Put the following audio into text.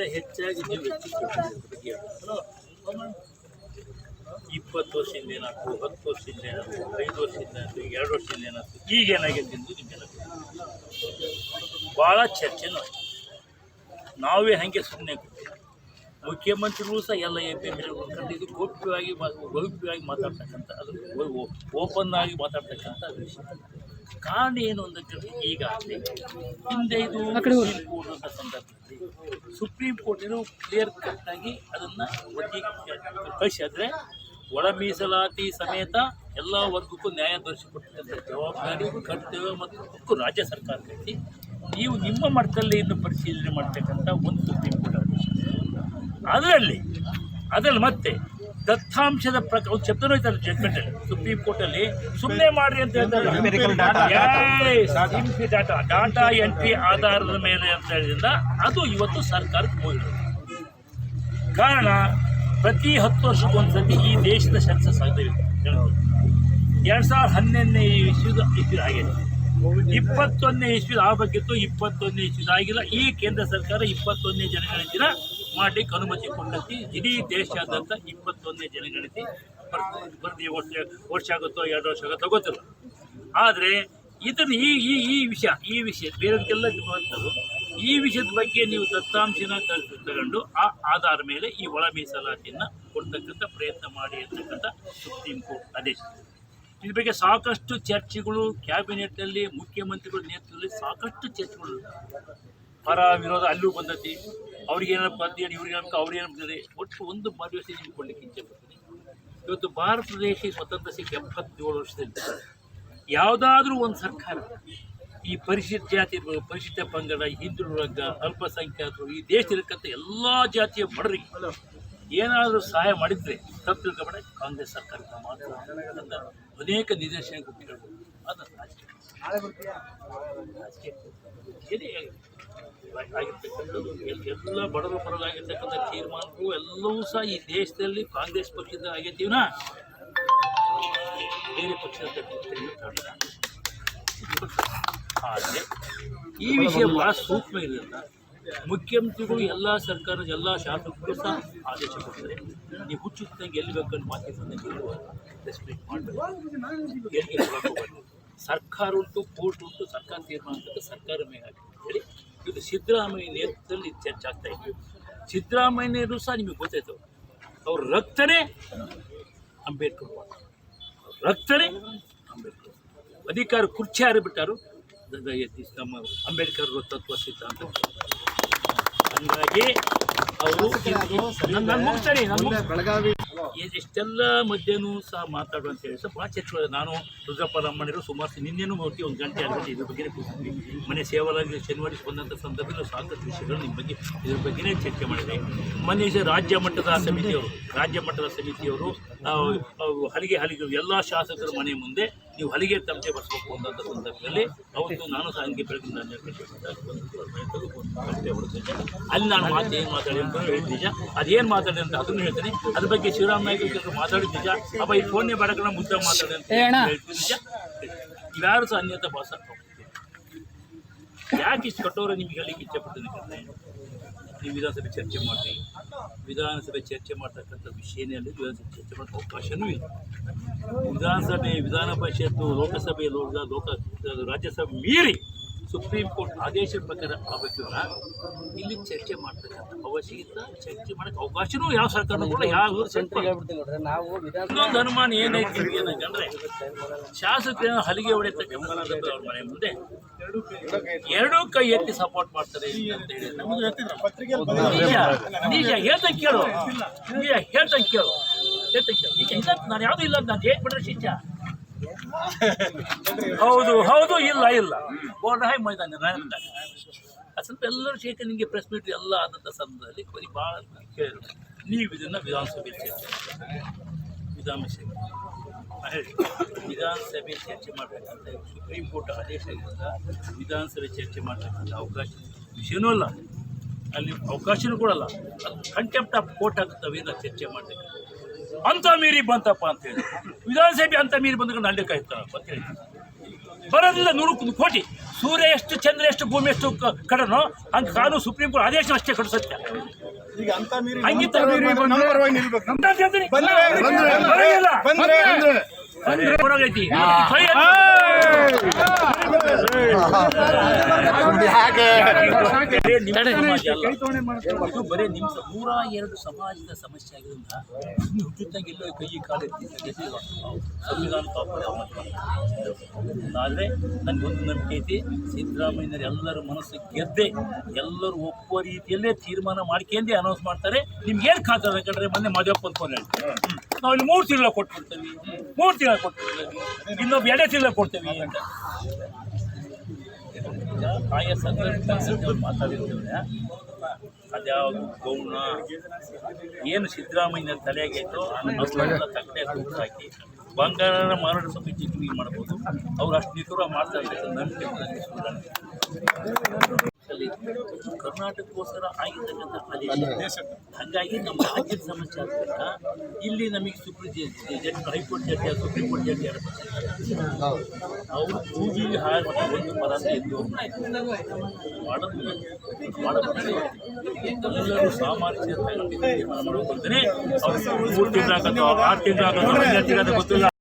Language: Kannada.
ಅದಕ್ಕಿಂತ ಹೆಚ್ಚಾಗಿ ನೀವು ಹೆಚ್ಚಿಗೆ ಇಪ್ಪತ್ತು ವರ್ಷದಿಂದ ಏನಾಯ್ತು ಹತ್ತು ವರ್ಷದಿಂದ ಏನಾಯ್ತು ಐದು ವರ್ಷದಿಂದ ಏನಾಯ್ತು ಎರಡು ವರ್ಷದಿಂದ ಏನಾಯ್ತು ಈಗ ಏನಾಗಿದೆ ಎಂದು ನಿಮಗೆಲ್ಲ ಭಾಳ ಚರ್ಚೆನೂ ನಾವೇ ಹಾಗೆ ಸುಮ್ಮನೆ ಮುಖ್ಯಮಂತ್ರಿಗಳು ಸಹ ಎಲ್ಲ ಎ ಪಿ ಕಂಡು ಇದು ಗೌಪ್ಯವಾಗಿ ಗೌಪ್ಯವಾಗಿ ಮಾತಾಡ್ತಕ್ಕಂಥ ಅದು ಓಪನ್ ಆಗಿ ಮಾತಾಡ್ತಕ್ಕಂಥ ವಿಷಯ. ಕಾರಣ ಏನು ಅಂತಂದ್ರೆ ಈಗಾಗಲೇ ಹಿಂದೆ ಇದು ಸುಪ್ರೀಂ ಕೋರ್ಟ್ ಅಂತ ಸಂದರ್ಭದಲ್ಲಿ ಸುಪ್ರೀಂ ಕೋರ್ಟ್ ಇದು ಕ್ಲಿಯರ್ ಕಟ್ ಆಗಿ ಅದನ್ನು ಒಟ್ಟಿಗೆ ಕಳಿಸಿದ್ರೆ ಒಳ ಮೀಸಲಾತಿ ಸಮೇತ ಎಲ್ಲ ವರ್ಗಕ್ಕೂ ನ್ಯಾಯ ದೊರಕಿಸಿಕೊಟ್ಟಂಥ ಜವಾಬ್ದಾರಿ ಕರ್ತವ್ಯ ಮತ್ತು ಹಕ್ಕು ರಾಜ್ಯ ಸರ್ಕಾರಕ್ಕೆ ನೀವು ನಿಮ್ಮ ಮಟ್ಟದಲ್ಲಿ ಇನ್ನು ಪರಿಶೀಲನೆ ಮಾಡ್ತಕ್ಕಂಥ ಒಂದು ಸುಪ್ರೀಂ ಕೋರ್ಟ್ ಆದೇಶ. ಅದರಲ್ಲಿ ಅದರಲ್ಲಿ ಮತ್ತೆ ದತ್ತಾಂಶದ ಪ್ರಕಾರ ಒಂದು ಶಬ್ದನೂ ಜಡ್ಮೆಂಟ್ ಜಡ್ಮೆಂಟಲ್ಲಿ ಸುಪ್ರೀಂ ಕೋರ್ಟಲ್ಲಿ ಸುಮ್ಮನೆ ಮಾಡ್ರಿ ಅಂತ ಹೇಳ್ತಾರೆ. ಡಾಟಾ ಡಾಟಾ ಎಂಟ್ರಿ ಆಧಾರದ ಮೇಲೆ ಅಂತ ಹೇಳಿದ್ರಿಂದ ಅದು ಇವತ್ತು ಸರ್ಕಾರಕ್ಕೆ ಹೋಗಿರೋದು ಕಾರಣ ಪ್ರತಿ ಹತ್ತು ವರ್ಷಕ್ಕೊಂದ್ಸತಿ ಈ ದೇಶದ ಸೆನ್ಸಸ್ ಆಗ್ತದೆ ಎರಡು ಸಾವಿರದ ಹನ್ನೊಂದನೇ ಇಶ್ಯೂದ ಇಶ್ಯೂ ಆಗಿದೆ ಇಪ್ಪತ್ತೊಂದನೇ ಬಗ್ಗೆ ಆಗಬೇಕಿತ್ತು ಇಪ್ಪತ್ತೊಂದನೇ ಇಶ್ಯೂ ಆಗಿಲ್ಲ. ಈ ಕೇಂದ್ರ ಸರ್ಕಾರ ಇಪ್ಪತ್ತೊಂದನೇ ಜನಗಣತಿನ ಮಾಡಲಿಕ್ಕೆ ಅನುಮತಿ ಕೊಟ್ಟಿ ಇಡೀ ದೇಶಾದ್ಯಂತ ಇಪ್ಪತ್ತೊಂದನೇ ಜನಗಣತಿ ಬರ್ದು ವರ್ಷ ವರ್ಷ ಆಗುತ್ತೋ ಎರಡು ವರ್ಷ ಆಗುತ್ತೋ ಗೊತ್ತಿಲ್ಲ. ಆದರೆ ಇದನ್ನು ಈ ಈ ಈ ವಿಷಯ ಈ ವಿಷಯ ಬೇರೆದಕ್ಕೆಲ್ಲ ಈ ವಿಷಯದ ಬಗ್ಗೆ ನೀವು ದತ್ತಾಂಶನ ತಗೊಂಡು ಆ ಆಧಾರ ಮೇಲೆ ಈ ಒಳ ಮೀಸಲಾತಿಯನ್ನು ಕೊಡ್ತಕ್ಕಂಥ ಪ್ರಯತ್ನ ಮಾಡಿ ಅಂತಕ್ಕಂಥ ಸುಪ್ರೀಂ ಕೋರ್ಟ್ ಆದೇಶ. ಇದ್ರ ಬಗ್ಗೆ ಸಾಕಷ್ಟು ಚರ್ಚೆಗಳು, ಕ್ಯಾಬಿನೆಟ್ನಲ್ಲಿ ಮುಖ್ಯಮಂತ್ರಿಗಳ ನೇತೃತ್ವದಲ್ಲಿ ಸಾಕಷ್ಟು ಚರ್ಚೆಗಳು. ಪರ ವಿರೋಧ ಅಲ್ಲೂ ಬಂದತಿ. ಅವ್ರಿಗೇನಪ್ಪ ಅಂತೇಳಿ ಇವ್ರಿಗೇನಪ್ಪ ಅಂತಾರೆ ಒಟ್ಟು ಒಂದು ಭರವಸೆ ನಿಂತ್ಕೊಳ್ಳಿಕ್ಕೆ ಇಚ್ಛೆ ಬರ್ತದೆ. ಇವತ್ತು ಭಾರತ ದೇಶ ಸ್ವತಂತ್ರ ಸಿಕ್ಕ ಎಪ್ಪತ್ತೇಳು ವರ್ಷದಲ್ಲಿ ಯಾವುದಾದ್ರೂ ಒಂದು ಸರ್ಕಾರ ಈ ಪರಿಶಿಷ್ಟ ಜಾತಿ ಪರಿಶಿಷ್ಟ ಪಂಗಡ ಹಿಂದುಳಿದ ವರ್ಗ, ಅಲ್ಪಸಂಖ್ಯಾತರು ಈ ದೇಶದಲ್ಲಿರ್ತಕ್ಕಂಥ ಎಲ್ಲ ಜಾತಿಯ ಬಡವರಿಗೆ ಏನಾದರೂ ಸಹಾಯ ಮಾಡಿದರೆ ತಪ್ಪು ತಿಳ್ಕೊಬೇಡ. ಕಾಂಗ್ರೆಸ್ ಸರ್ಕಾರದ ಮಾತ್ರ ಅನೇಕ ನಿದರ್ಶನ ಕೊಟ್ಟಿರ್ಬೋದು ಅದು ರಾಜಕೀಯ. ರಾಜಕೀಯ ಬರ್ತೀಯಾ? ಎಲ್ಲ ಬಡವರ ಪರವಾಗಿರ್ತಕ್ಕಂಥ ತೀರ್ಮಾನಗಳು ಎಲ್ಲವೂ ಸಹ ಈ ದೇಶದಲ್ಲಿ ಕಾಂಗ್ರೆಸ್ ಪಕ್ಷದ ಆಗೈತೀವನ ಬೇರೆ ಪಕ್ಷದ ಆದರೆ ಈ ವಿಷಯ ಭಾಳ ಸೂಕ್ಷ್ಮ ಇರೋದ್ರಿಂದ ಮುಖ್ಯಮಂತ್ರಿಗಳು, ಎಲ್ಲ ಸರ್ಕಾರ ಎಲ್ಲ ಶಾಸಕರು ಸಹ ಆದೇಶ ಕೊಡ್ತಾರೆ ನೀವು ಹುಚ್ಚುತ್ತಂಗೆ ಎಲ್ಲಿ ಬೇಕಂತ ಮಾತಾಡ್ತಂಗೆ ರೆಸ್ಪೆಕ್ಟ್ ಮಾಡಬೇಕು. ಸರ್ಕಾರ ಉಂಟು ಕೋರ್ಟ್ ಉಂಟು ಸರ್ಕಾರ ತೀರ್ಮಾನ ಅಂತ ಸರ್ಕಾರ ಮೇಲೆ ಹೇಳಿ ಇದು ಸಿದ್ದರಾಮಯ್ಯ ನೇತೃತ್ವದಲ್ಲಿ ಇದು. ಚರ್ಚೆ ಆಗ್ತಾ ಇತ್ತು ಸಿದ್ದರಾಮಯ್ಯನವರು ಸಹ ನಿಮಗೆ ಗೊತ್ತಾಯ್ತು ಅವ್ರ ರಕ್ತನೇ ಅಂಬೇಡ್ಕರ್ ಅವ್ರ ರಕ್ತನೇ ಅಂಬೇಡ್ಕರ್ ಅಧಿಕಾರ ಕುರ್ಚಿ ಯಾರು ಬಿಟ್ಟಾರು ನಮ್ಮ ಅಂಬೇಡ್ಕರ್ ತತ್ವ ಸಿದ್ಧಾಂತ. ಹಂಗಾಗಿ ಅವರು ಬೆಳಗಾವಿ ಇಷ್ಟೆಲ್ಲ ಮಧ್ಯೆನೂ ಸಹ ಮಾತಾಡು ಅಂತ ಹೇಳಿ ಸಹ ಭಾಳ ಚರ್ಚೆ ನಾನು ರುದ್ರಪ್ಪ ರಾಮಣ್ಣರು ಸುಮಾರು ನಿನ್ನೆನು ಹೋಗ್ತೀವಿ ಒಂದು ಗಂಟೆ ಆಗಲಿ ಇದ್ರ ಬಗ್ಗೆ ಕೂತಿದ್ವಿ. ಮನೆ ಸೇವಲಾಗಿ ಶನಿವಾರ ಬಂದಂಥ ಸಂದರ್ಭದಲ್ಲಿ ಸಾಕಷ್ಟು ವಿಷಯಗಳು ನಿಮ್ಮ ಬಗ್ಗೆ ಇದ್ರ ಬಗ್ಗೆನೇ ಚರ್ಚೆ ಮಾಡಿದೆ. ಮೊನ್ನೆ ರಾಜ್ಯ ಮಟ್ಟದ ಸಮಿತಿಯವರು, ರಾಜ್ಯ ಮಟ್ಟದ ಸಮಿತಿಯವರು ಹಲಿಗೆ ಹಲಿಗೆ ಎಲ್ಲ ಶಾಸಕರ ಮನೆ ಮುಂದೆ ನೀವು ಹಲಿಗೆ ತಮಟೆ ಬರೆಸಬೇಕು ಅಂತ ಸಂದರ್ಭದಲ್ಲಿ ಅವತ್ತು ನಾನು ಸಹ ಹಂಗೆ ತಮಟೆ ಹೊಡೆದಿದ್ದೆ. ಅಲ್ಲಿ ನಾನು ಮಾತು ಏನು ಮಾತಾಡಿ ಅಂತ ಹೇಳಿದ ನಿಜ. ಅದೇನು ಮಾತಾಡಿ ಅಂತ ಅದನ್ನು ಹೇಳ್ತೀನಿ. ಅದ್ರ ಬಗ್ಗೆ ಶಿವರಾಮ್ ನಾಯ್ಕ ಮಾತಾಡಿದ ನಿಜ. ಅಪ್ಪ ಈ ಫೋನ್ನೇ ಬರಕಲ್ಲ ಮುದ್ದೆ ಮಾತಾಡಿ ಅಂತ ಹೇಳ್ತೀನಿ ನಿಜ. ಇವ್ಯಾರು ಸಹ ಅನ್ಯತ ಭಾಷೆ ಯಾಕೆ ಇಷ್ಟು ಕಟ್ಟೋರು ನಿಮ್ಗೆ ಹೇಳಿಕ್ಕೆ ಇಚ್ಛೆ ನೀವು ವಿಧಾನಸಭೆ ಚರ್ಚೆ ಮಾಡಿ, ವಿಧಾನಸಭೆ ಚರ್ಚೆ ಮಾಡ್ತಕ್ಕಂಥ ವಿಷಯನೇ ಅಲ್ಲಿ, ವಿಧಾನಸಭೆ ಚರ್ಚೆ ಮಾಡೋ ಅವಕಾಶವೂ ಇಲ್ಲ. ವಿಧಾನಸಭೆ, ವಿಧಾನ ಪರಿಷತ್ತು, ಲೋಕಸಭೆ, ಲೋಕ ರಾಜ್ಯಸಭೆ ಮೀರಿ ಸುಪ್ರೀಂ ಕೋರ್ಟ್ ಆದೇಶದ ಪ್ರಕಾರ ಆಗಬೇಕಿಲ್ಲ. ಇಲ್ಲಿ ಚರ್ಚೆ ಮಾಡ್ತಕ್ಕಂಥ ಅವಶ್ಯಕತೆ, ಚರ್ಚೆ ಮಾಡೋಕ್ಕೆ ಅವಕಾಶನೂ ಯಾವ ಸರ್ಕಾರ ಕೂಡ ಯಾವ ನಾವು ಇನ್ನೊಂದು ಅನುಮಾನ ಏನೈತಿ ಏನಂದ್ರೆ ಶಾಸಕರ ಹಲಿಗೆ ಹೊಡೆಯತಕ್ಕಂಥ ಅವ್ರ ಮನೆ ಮುಂದೆ ಎರಡೂ ಕೈ ಎತ್ತಿ ಸಪೋರ್ಟ್ ಮಾಡ್ತಾರೆ ಅಂತ ಹೇಳಿ ನಿಜ ಹೇಳ್ತಾ ಕೇಳು. ನಿಜ ಹೇಳ್ತಾ ಕೇಳು. ಹೇಳ್ತಾ ಕೇಳು. ಇಲ್ಲ ನಾನು ಯಾವುದು ಇಲ್ಲ ನಾನು ಹೇಗೆ ಬಿಡ್ರೆ ಶಿಷ್ಯ ಹೌದು ಹೌದು ಇಲ್ಲ ಇಲ್ಲ. ಬೋರ್ಡಾಯ್ ಮೈದಾನ ಸ್ವಲ್ಪ ಎಲ್ಲರೂ ಶೇಖರ್ ನಿಮಗೆ ಪ್ರೆಸ್ ಮೀಟ್ ಎಲ್ಲ ಆದಂಥ ಸಂದರ್ಭದಲ್ಲಿ ಬರೀ ಭಾಳ ಕೇಳಿ ನೀವು ಇದನ್ನು ವಿಧಾನಸಭೆ ಚರ್ಚೆ ಮಾಡಿ. ವಿಧಾನಸಭೆ ವಿಧಾನಸಭೆ ಚರ್ಚೆ ಮಾಡಬೇಕಂತ ಸುಪ್ರೀಂ ಕೋರ್ಟ್ ಆದೇಶ ಇರೋದ್ರಿಂದ ವಿಧಾನಸಭೆ ಚರ್ಚೆ ಮಾಡಬೇಕಂತ ಅವಕಾಶ ವಿಷಯನೂ ಅಲ್ಲ. ಅಲ್ಲಿ ಅವಕಾಶನೂ ಕೊಡಲ್ಲ ಅದು ಕಂಟೆಂಪ್ಟ್ ಆಫ್ ಕೋರ್ಟ್ ಆಗುತ್ತವೆ ಚರ್ಚೆ ಮಾಡಬೇಕು. ಅಂತ ಮೀರಿ ಬಂತಪ್ಪ ಅಂತೇಳಿ ವಿಧಾನಸಭೆ ಅಂತ ಮೀರಿ ಬಂದ್ಕೊಂಡು ಅಲ್ಲಿ ಕಾಯ್ತಾರಪ್ಪ ಅಂತ ಹೇಳಿ. ಬರೋದಿಲ್ಲ ನೂರು ಕೋಟಿ. ಸೂರ್ಯ ಎಷ್ಟು, ಚಂದ್ರ ಎಷ್ಟು, ಭೂಮಿ ಎಷ್ಟು ಕಡನೋ, ಹಂಗೆ ಕಾನೂನು ಸುಪ್ರೀಂ ಕೋರ್ಟ್ ಆದೇಶ ಅಷ್ಟೇ ಕಡು ಈಗ ಅಂತ ಮೀರಿ ನಮ್ಮ ಪರವಾಗಿ ನಿಲ್ಬೇಕು. ಬಂದ್ರೆ. ಬಂದ್ರೆ ಅದೇ ಬರೋಗೈತಿ. ಕೈ ಬರೇ ನಿಮ್ಮ ನೂರ ಎರಡು ಸಮಾಜದ ಸಮಸ್ಯೆ ಆಗಿರೋದ್ರಿಂದ ಹುಟ್ಟುತ್ತಂಗೆ ಎಲ್ಲೋ ಕೈ ಕಾಲು. ಸಂವಿಧಾನ ಕಾಪಾಡಿ ಆದರೆ ನನಗೊಂದು ನಂಬಿಕೆ ಐತಿ ಸಿದ್ದರಾಮಯ್ಯನವರು ಎಲ್ಲರ ಮನಸ್ಸು ಗೆದ್ದೆ ಎಲ್ಲರೂ ಒಪ್ಪುವ ರೀತಿಯಲ್ಲೇ ತೀರ್ಮಾನ ಮಾಡ್ಕೊಂಡೇ ಅನೌನ್ಸ್ ಮಾಡ್ತಾರೆ. ನಿಮ್ಗೆ ಏನು ಖಾತೆ ಬೇಕಂದ್ರೆ ಮೊನ್ನೆ ಮದುವೆ ಫೋನ್ ಹೇಳ್ತೀವಿ ನಾವು ಇಲ್ಲಿ ಮೂರು ತಿಂಗಳ ಕೊಟ್ಬಿಡ್ತೀವಿ. ಮೂರು ತಿಂಗಳ ಕೊಟ್ಬಿಡ್ತೀವಿ. ಇನ್ನೊಬ್ಬ ಎರಡೇ ತಿಂಗಳ ಕೊಡ್ತೀವಿ ಅಂತ. ಆಯಾ ಸಂದರ್ಭ ಮಾತಾಡಿರ್ತೇವೆ ಅದ್ಯಾವ ಗೌಣ ಏನು ಸಿದ್ದರಾಮಯ್ಯ ತಲೆಯಾಗೈತೋ ಅದನ್ನೆಲ್ಲ ತಗಡೆ ಹಾಕಿ ಬಂಗಾರ ಮಾರಾಟ ಸಮಿತಿ ಮಾಡ್ಬೋದು ಅವ್ರು ಅಷ್ಟು ನಿಖರ ಮಾಡ್ತಾ ಇದ್ದಾರೆ. ಅಲ್ಲಿ ಕರ್ನಾಟಕಕ್ಕೋಸ್ಕರ ಆಗಿರ್ತಕ್ಕಂಥ ಪ್ರದೇಶ. ಹಾಗಾಗಿ ನಮ್ಮ ರಾಜ್ಯದ ಸಮಸ್ಯೆ ಆದ್ರಿಂದ ಇಲ್ಲಿ ನಮಗೆ supreme judge high court judge Supreme Court judge ಯಾರು ಅವರು ಕೂಗಿಗೆ ಹಾಗೆ ಒಂದು ಪರಾತಿ ಎಂದು ಎಲ್ಲರೂ ಸಾಮಾನ್ಯ ತೀರ್ಮಾನ ಮಾಡೋದು ಬಂದರೆ ಅವ್ರು ಮೂರು ಆರು ಗೊತ್ತಿಲ್ಲ.